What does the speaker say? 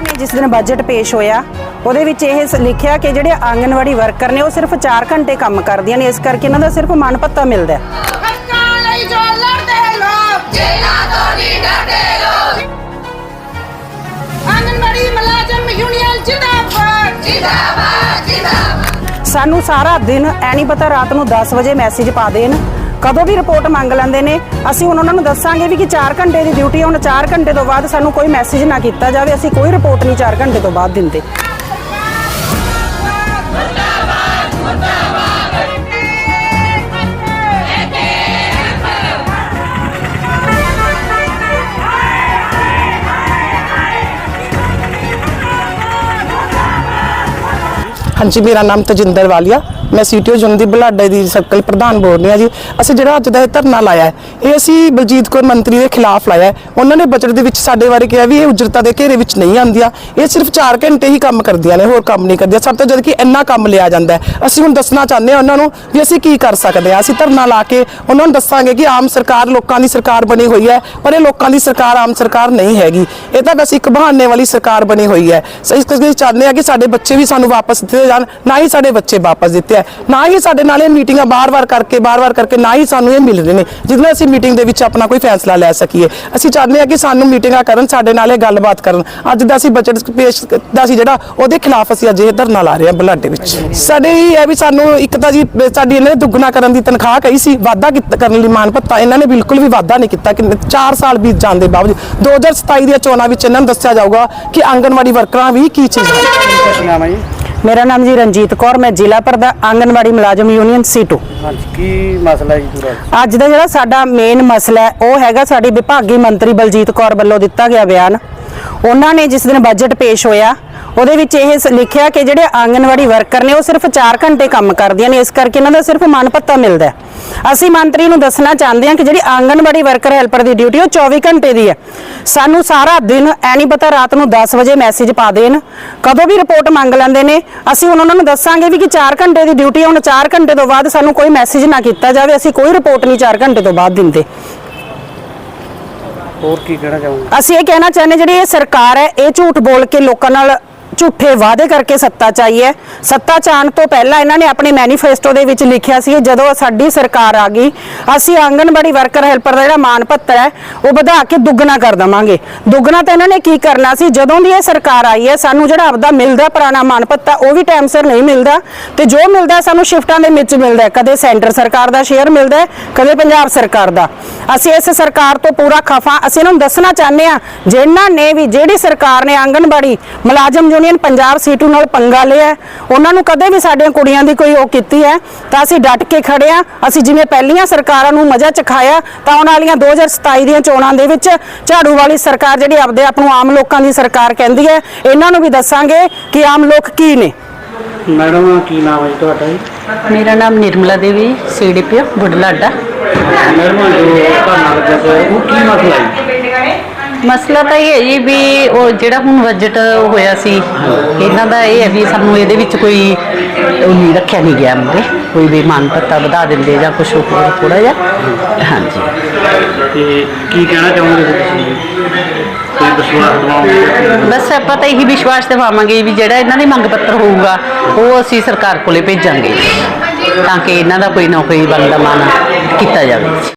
ਨੇ ਜਿਸ ਦਿਨ ਬਜਟ ਪੇਸ਼ ਹੋਇਆ ਉਹਦੇ ਵਿੱਚ ਇਹ ਲਿਖਿਆ ਕਿ ਜਿਹੜੇ ਆਂਗਨਵਾੜੀ ਵਰਕਰ ਨੇ ਉਹ ਸਿਰਫ 4 ਘੰਟੇ ਕੰਮ ਕਰਦੀਆਂ ਨੇ ਇਸ ਕਰਕੇ ਇਹਨਾਂ ਦਾ ਸਿਰਫ ਮਨ ਪੱਤਾ ਮਿਲਦਾ ਹੈ। ਹੱਕਾਂ ਲਈ ਜੋ ਲੜਦੇ ਲੋਕ ਜੇਲਾਂ ਤੋਂ ਨਹੀਂ ਡਰਦੇ ਲੋਕ। ਆਂਗਨਵਾੜੀ ਮੁਲਾਜ਼ਮ ਯੂਨੀਅਨ ਜਿੰਦਾਬਾਦ ਜਿੰਦਾਬਾਦ ਜਿੰਦਾਬਾਦ। ਸਾਨੂੰ ਸਾਰਾ ਦਿਨ ਐ ਨਹੀਂ ਪਤਾ ਰਾਤ ਨੂੰ 10 ਵਜੇ ਮੈਸੇਜ ਪਾ ਦੇਣ। ਕਦੋਂ ਵੀ ਰਿਪੋਰਟ ਮੰਗ ਲੈਂਦੇ ਨੇ? ਅਸੀਂ ਹੁਣ ਉਹਨਾਂ ਨੂੰ ਦੱਸਾਂਗੇ ਵੀ ਕਿ 4 ਘੰਟੇ ਦੀ ਡਿਊਟੀ ਹੁਣ 4 ਘੰਟੇ ਤੋਂ ਬਾਅਦ ਸਾਨੂੰ ਕੋਈ ਮੈਸੇਜ ਨਾ ਕੀਤਾ ਜਾਵੇ, ਅਸੀਂ ਕੋਈ ਰਿਪੋਰਟ ਨਹੀਂ 4 ਘੰਟੇ ਤੋਂ ਬਾਅਦ ਦਿੰਦੇ। ਹਾਂਜੀ, ਮੇਰਾ ਨਾਮ ਤਜਿੰਦਰ ਵਾਲੀਆ। ਮੈਂ ਸੀਟੀਓ ਜੁੰਦੀ ਬੁਲਾਡੇ ਦੀ ਸਰਕਲ ਪ੍ਰਧਾਨ ਬੋਲ ਰਹੀ ਹਾਂ ਜੀ। ਅਸੀਂ ਜਿਹੜਾ ਅੱਜ ਦਾ ਇਹ ਧਰਨਾ ਲਾਇਆ ਹੈ, ਇਹ ਅਸੀਂ ਬਲਜੀਤ ਕੌਰ ਮੰਤਰੀ ਦੇ ਖਿਲਾਫ ਲਾਇਆ ਹੈ। ਉਹਨਾਂ ਨੇ ਬਜਟ ਦੇ ਵਿੱਚ ਸਾਡੇ ਬਾਰੇ ਕਿਹਾ ਵੀ ਇਹ ਉਜਰਤਾ ਦੇ ਘੇਰੇ ਵਿੱਚ ਨਹੀਂ ਆਉਂਦੀਆਂ। ਇਹ ਸਿਰਫ 4 ਘੰਟੇ ਹੀ ਕੰਮ ਕਰਦੀਆਂ ਨੇ, ਹੋਰ ਕੰਮ ਨਹੀਂ ਕਰਦੀਆਂ। ਸਭ ਤੋਂ ਜਦ ਕਿ ਇੰਨਾ ਕੰਮ ਲਿਆ ਜਾਂਦਾ ਹੈ। ਅਸੀਂ ਹੁਣ ਦੱਸਣਾ ਚਾਹੁੰਦੇ ਹਾਂ ਉਹਨਾਂ ਨੂੰ ਵੀ ਅਸੀਂ ਕੀ ਕਰ ਸਕਦੇ ਹਾਂ। ਅਸੀਂ ਧਰਨਾ ਲਾ ਕੇ ਉਹਨਾਂ ਨੂੰ ਦੱਸਾਂਗੇ ਕਿ ਆਮ ਸਰਕਾਰ ਲੋਕਾਂ ਦੀ ਸਰਕਾਰ ਬਣੀ ਹੋਈ ਹੈ, ਪਰ ਇਹ ਲੋਕਾਂ ਦੀ ਸਰਕਾਰ ਆਮ ਸਰਕਾਰ ਨਹੀਂ ਹੈਗੀ। ਇਹ ਤਾਂ ਬਸ ਇੱਕ ਬਹਾਨੇ ਵਾਲੀ ਸਰਕਾਰ ਬਣੀ ਹੋਈ ਹੈ। ਇਸ ਕਰਕੇ ਅਸੀਂ ਚਾਹੁੰਦੇ ਹਾਂ ਕਿ ਸਾਡੇ ਬੱਚੇ ਵੀ ਸਾਨੂੰ ਵਾਪਸ ਦਿੱਤੇ ਜਾਣ, ਨਾ ਹੀ ਸਾਡੇ ਬੱਚੇ ਵਾਪਸ ਦਿੱਤੇ ਹੈ। ਨਾ ਹੀ ਸਾਡੇ ਨਾਲ ਇਹ ਮੀਟਿੰਗਾਂ ਬਾਰ-ਬਾਰ ਕਰਕੇ ਬਾਰ-ਬਾਰ ਕਰਕੇ ਨਾ ਹੀ ਸਾਨੂੰ ਇਹ ਮਿਲ ਰਹੇ ਨੇ, ਜਿਹਦੇ ਨਾਲ ਅਸੀਂ ਮੀਟਿੰਗ ਦੇ ਵਿੱਚ ਆਪਣਾ ਕੋਈ ਫੈਸਲਾ ਲੈ ਸਕੀਏ। ਅਸੀਂ ਚਾਹੁੰਦੇ ਹਾਂ ਕਿ ਸਾਨੂੰ ਮੀਟਿੰਗਾਂ ਕਰਨ, ਸਾਡੇ ਨਾਲ ਇਹ ਗੱਲਬਾਤ ਕਰਨ। ਅੱਜ ਦਾ ਅਸੀਂ ਬਜਟ ਪੇਸ਼ ਦਾ ਸੀ ਜਿਹੜਾ, ਉਹਦੇ ਖਿਲਾਫ ਅਸੀਂ ਅੱਜ ਇਹ ਧਰਨਾ ਲਾ ਰਹੇ ਹਾਂ ਬੁਲਾਡੇ ਵਿੱਚ। ਸਾਡੇ ਇਹ ਹੈ ਵੀ ਸਾਨੂੰ ਇੱਕ ਤਾਂ ਜੀ, ਸਾਡੀ ਇਹਨਾਂ ਨੇ ਦੁੱਗਣਾ ਕਰਨ ਦੀ ਤਨਖਾਹ ਕਹੀ ਸੀ ਵਾਅਦਾ ਕਰਨ ਲਈ ਮਾਨ ਭੱਤਾ। ਇਹਨਾਂ ਨੇ ਬਿਲਕੁਲ ਵੀ ਵਾਅਦਾ ਨਹੀਂ ਕੀਤਾ। ਕਿ 4 ਸਾਲ ਬੀਤ ਜਾਣ ਦੇ ਬਾਵਜੂਦ। 2027 ਦੀਆਂ ਚੋਣਾਂ ਵਿੱਚ ਇਹਨਾਂ ਨੂੰ ਦੱਸਿਆ ਜਾਊਗਾ ਕਿ ਆਂਗਨਵਾੜੀ ਵਰਕਰਾਂ ਵੀ ਕੀ ਚੀਜ਼ ਹੈ ਮੇਰਾ ਨਾਮ ਜੀ ਰਣਜੀਤ ਕੌਰ ਮੈਂ ਜ਼ਿਲ੍ਹਾ ਪ੍ਰਧਾਨ ਆਂਗਨਵਾੜੀ ਮੁਲਾਜ਼ਮ ਯੂਨੀਅਨ C2 ਹਾਂਜੀ ਕੀ ਮਸਲਾ ਜੀ ਪੂਰਾ? ਅੱਜ ਦਾ ਜਿਹੜਾ ਸਾਡਾ ਮੇਨ ਮਸਲਾ ਹੈ ਉਹ ਹੈਗਾ ਸਾਡੀ ਵਿਭਾਗੀ ਮੰਤਰੀ ਬਲਜੀਤ ਕੌਰ ਵੱਲੋਂ ਦਿੱਤਾ ਗਿਆ ਬਿਆਨ। ਉਹਨਾਂ ਨੇ ਜਿਸ ਦਿਨ ਬਜਟ ਪੇਸ਼ ਹੋਇਆ, ਉਹਦੇ ਵਿੱਚ ਇਹ ਸ- ਲਿਖਿਆ ਕਿ ਜਿਹੜੇ ਆਂਗਨਵਾੜੀ ਵਰਕਰ ਨੇ, ਉਹ ਸਿਰਫ 4 ਘੰਟੇ ਕੰਮ ਕਰਦੀਆਂ ਨੇ, ਇਸ ਕਰਕੇ ਇਹਨਾਂ ਦਾ ਸਿਰਫ ਮਨ ਪੱਤਾ ਮਿਲਦਾ ਅਸੀਂ ਮੰਤਰੀ ਨੂੰ ਦੱਸਣਾ ਚਾਹੁੰਦੇ ਹਾਂ ਕਿ ਜਿਹੜੀ ਆਂਗਨਵਾੜੀ ਵਰਕਰ ਹੈਲਪਰ ਦੀ ਡਿਊਟੀ ਉਹ 24 ਘੰਟੇ ਦੀ ਹੈ। ਸਾਨੂੰ ਸਾਰਾ ਦਿਨ, ਐ ਨਹੀਂ ਪਤਾ ਰਾਤ ਨੂੰ 10 ਵਜੇ ਮੈਸੇਜ ਪਾ ਦੇਣ, ਕਦੋਂ ਵੀ ਰਿਪੋਰਟ ਮੰਗ ਲੈਂਦੇ ਨੇ। ਅਸੀਂ ਹੁਣ ਉਹਨਾਂ ਨੂੰ ਦੱਸਾਂਗੇ ਵੀ ਕਿ 4 ਘੰਟੇ ਦੀ ਡਿਊਟੀ ਹੁਣ 4 ਘੰਟੇ ਤੋਂ ਬਾਅਦ ਸਾਨੂੰ ਕੋਈ ਮੈਸੇਜ ਨਾ ਕੀਤਾ ਜਾਵੇ, ਅਸੀਂ ਕੋਈ ਰਿਪੋਰਟ ਨਹੀਂ 4 ਘੰਟੇ ਤੋਂ ਬਾਅਦ ਦਿੰਦੇ। ਹੋਰ ਕੀ ਕਹਿਣਾ ਚਾਹੋਗੇ? ਅਸੀਂ ਇਹ ਕਹਿਣਾ ਚਾਹੁੰਦੇ ਜਿਹੜੀ ਇਹ ਸਰਕਾਰ ਹੈ, ਇਹ ਝੂਠ ਬੋਲ ਕੇ ਲੋਕਾਂ ਨਾਲ ਝੂਠੇ ਵਾਅਦੇ ਕਰਕੇ ਸੱਤਾ ਚ ਆਈ ਹੈ। ਸੱਤਾ ਚ ਆਉਣ ਤੋਂ ਪਹਿਲਾਂ ਇਹਨਾਂ ਨੇ ਆਪਣੇ ਮੈਨੀਫੈਸਟੋ ਦੇ ਵਿੱਚ ਲਿਖਿਆ ਸੀ, ਜਦੋਂ ਸਾਡੀ ਸਰਕਾਰ ਆ ਗਈ, ਅਸੀਂ ਆਂਗਣਵਾੜੀ ਵਰਕਰ ਹੈਲਪਰ ਦਾ ਜਿਹੜਾ ਮਾਨ ਪੱਤਰ ਹੈ, ਉਹ ਵਧਾ ਕੇ ਦੁੱਗਣਾ ਕਰ ਦਵਾਂਗੇ। ਦੁੱਗਣਾ ਤਾਂ ਇਹਨਾਂ ਨੇ ਕੀ ਕਰਨਾ ਸੀ? ਜਦੋਂ ਦੀ ਇਹ ਸਰਕਾਰ ਆਈ ਹੈ, ਸਾਨੂੰ ਜਿਹੜਾ ਆਪਦਾ ਮਿਲਦਾ ਪੁਰਾਣਾ ਮਾਨ ਪੱਤਾ ਉਹ ਵੀ ਟਾਈਮ ਸਿਰ ਨਹੀਂ ਮਿਲਦਾ। ਤੇ ਜੋ ਮਿਲਦਾ ਸਾਨੂੰ ਸ਼ਿਫਟਾਂ ਦੇ ਵਿੱਚ ਮਿਲਦਾ ਕਦੇ ਸੈਂਟਰ ਸਰਕਾਰ ਦਾ ਸ਼ੇਅਰ ਮਿਲਦਾ ਕਦੇ ਪੰਜਾਬ ਸਰਕਾਰ ਦਾ। ਅਸੀਂ ਇਸ ਸਰਕਾਰ ਤੋਂ ਪੂਰਾ ਖਫਾ, ਅਸੀਂ ਇਹਨਾਂ ਨੂੰ ਦੱਸਣਾ ਚਾਹੁੰਦੇ ਆ ਜਿਨ੍ਹਾਂ ਨੇ ਵੀ, ਜਿਹੜੀ ਸਰਕਾਰ ਨੇ ਆਂਗਣਵਾੜੀ ਮੁਲਾਜ਼ਮ ਯੂਨੀਅਨ ਪੰਜਾਬ ਸੀਟੂ ਨਾਲ ਪੰਗਾ ਲਿਆ ਹੈ, ਉਹਨਾਂ ਨੂੰ ਕਦੇ ਵੀ ਸਾਡੀਆਂ ਕੁੜੀਆਂ ਦੀ ਕੋਈ ਉਹ ਕੀਤੀ ਹੈ। ਤਾਂ ਅਸੀਂ ਡਟ ਕੇ ਖੜੇ ਆ ਅਸੀਂ ਜਿਵੇਂ ਪਹਿਲੀਆਂ ਸਰਕਾਰਾਂ ਨੂੰ ਮਜ਼ਾ ਚਖਾਇਆ ਤਾਂ ਆਉਣ ਵਾਲੀਆਂ 2027 ਦੀਆਂ ਚੋਣਾਂ ਦੇ ਵਿੱਚ ਝਾੜੂ ਵਾਲੀ ਸਰਕਾਰ ਜਿਹੜੀ ਆਪਦੇ ਆਪ ਨੂੰ ਆਮ ਲੋਕਾਂ ਦੀ ਸਰਕਾਰ ਕਹਿੰਦੀ ਹੈ ਇਹਨਾਂ ਨੂੰ ਵੀ ਦੱਸਾਂਗੇ ਕਿ ਆਮ ਲੋਕ ਕੀ ਨੇ। ਮੈਡਮ ਕੀ ਨਾਮ ਹੈ ਜੀ ਤੁਹਾਡਾ ਜੀ? ਮੇਰਾ ਨਾਮ ਨਿਰਮਲਾ ਦੇਵੀ ਸੀਡੀਪੀ ਬੁਢਲਾਡਾ। ਮੈਡਮ ਜੋ ਧਰਨਾ ਲੱਗਿਆ ਪਿਆ ਉਹ ਕੀ ਮਸਲਾ ਹੈ? ਮਸਲਾ ਤਾਂ ਇਹ ਹੈ ਜੀ ਵੀ ਉਹ ਜਿਹੜਾ ਹੁਣ ਬਜਟ ਹੋਇਆ ਸੀ ਇਹਨਾਂ ਦਾ ਇਹ ਹੈ ਵੀ ਸਾਨੂੰ ਇਹਦੇ ਵਿੱਚ ਕੋਈ ਉਹ ਨਹੀਂ ਰੱਖਿਆ ਨਹੀਂ ਗਿਆ ਮੁਰੇ ਕੋਈ ਵੀ ਮਾਨ ਪੱਤਾ ਵਧਾ ਦਿੰਦੇ ਜਾਂ ਕੁਝ ਹੋਰ ਥੋੜਾ ਜਿਹਾ। ਹਾਂਜੀ। ਤੇ ਕੀ ਕਹਿਣਾ ਚਾਹੋਗੇ ਤੁਸੀਂ? ਵਿਸ਼ਵਾਸ ਬਸ ਆਪਾਂ ਤਾਂ ਇਹੀ ਵਿਸ਼ਵਾਸ ਦਿਵਾਵਾਂਗੇ ਵੀ ਜਿਹੜਾ ਇਹਨਾਂ ਦੀ ਮੰਗ ਪੱਤਰ ਹੋਊਗਾ ਉਹ ਅਸੀਂ ਸਰਕਾਰ ਕੋਲੇ ਭੇਜਾਂਗੇ। ਤਾਂ ਕਿ ਇਹਨਾਂ ਦਾ ਕੋਈ ਨਾ ਕੋਈ ਬੰਦਾ ਮਾਨਾ ਕੀਤਾ ਜਾਵੇ।